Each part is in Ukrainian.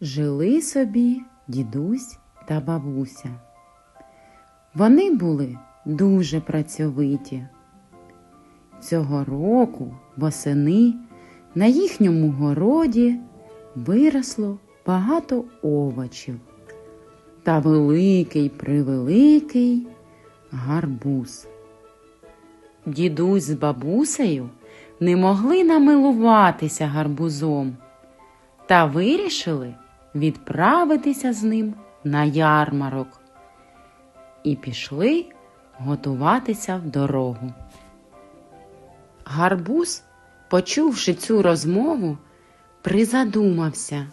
Жили собі дідусь та бабуся. Вони були дуже працьовиті. Цього року восени на їхньому городі виросло багато овочів та великий превеликий гарбуз. Дідусь з бабусею не могли намилуватися гарбузом та вирішили відправитися з ним на ярмарок і пішли готуватися в дорогу. Гарбуз, почувши цю розмову, призадумався.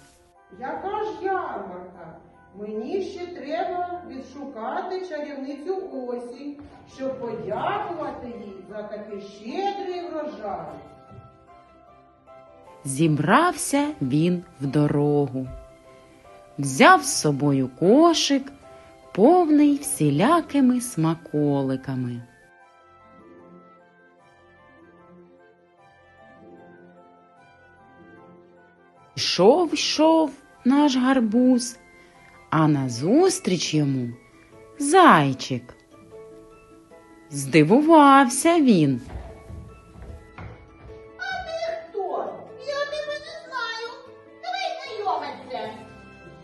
Яка ж ярмарка? Мені ще треба відшукати чарівницю осінь, щоб подякувати їй за такий щедрий врожай. Зібрався він в дорогу, взяв з собою кошик, повний всілякими смаколиками. Йшов, йшов наш гарбуз, а назустріч йому зайчик. Здивувався він. Хто? Я тебе не знаю. Давай знайомитися.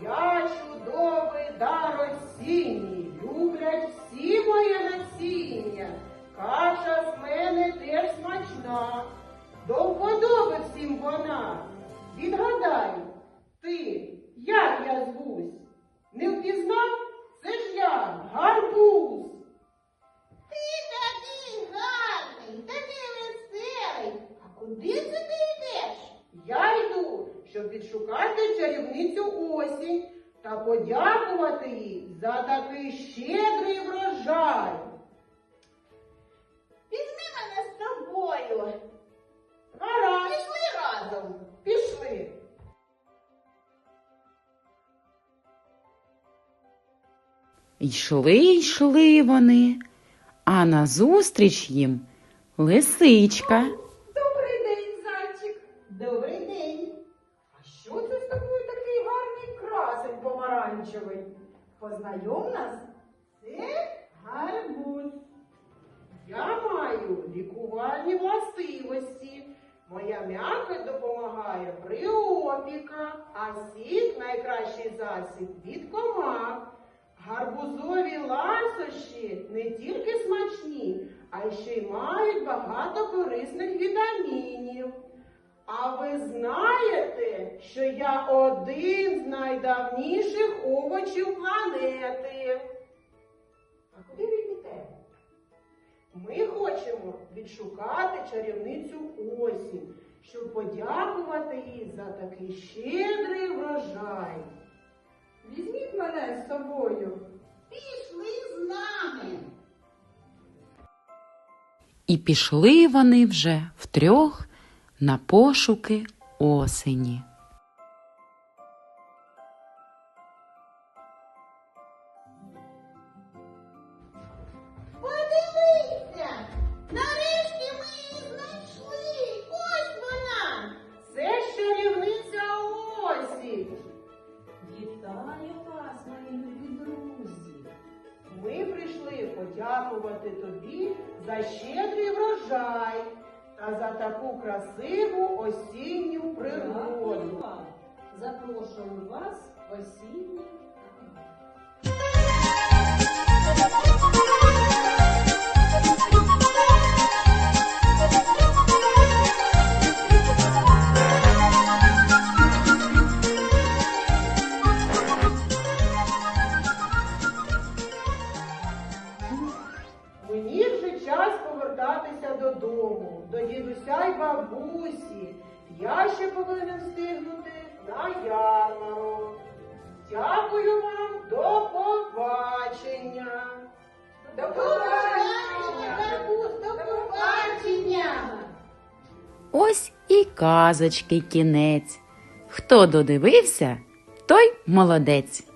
Я чудовий дар осінній, люблять всі моє насіння. Каша з мене теж смачна, до вподоби всім вона. Відгадай, ти, як я звусь? Не впізнав? Це ж я, гарбуз. Ти такий гарний, такий веселий. А куди це ти йдеш? Я йду, щоб відшукати чарівницю осінь та подякувати їй за такий щедрий врожай. Візьми мене з тобою. Йшли, йшли вони, а назустріч їм лисичка. Добрий день, зайчик. Добрий день. А що це з тобою такий гарний красень помаранчевий? Познайом нас? Це гарбуз. Я маю лікувальні властивості. Моя м'яка допомагає при опіках, а сік найкращий засіб від комах. Гарбузові ласощі не тільки смачні, а ще й мають багато корисних вітамінів. А ви знаєте, що я один з найдавніших овочів планети. А куди ви йдете? Ми хочемо відшукати чарівницю осінь, щоб подякувати їй за такий щедрий врожай. Візьміть мене з собою. І пішли вони вже втрьох на пошуки осені. За щедрий врожай та за таку красиву осінню природу. Запрошую вас в осінній додому, до дідуся й бабусі. Я ще повинен встигнути на ярмарок. Дякую вам, до побачення. До Побачення, до побачення. Ось і казочки кінець. Хто додивився, той молодець.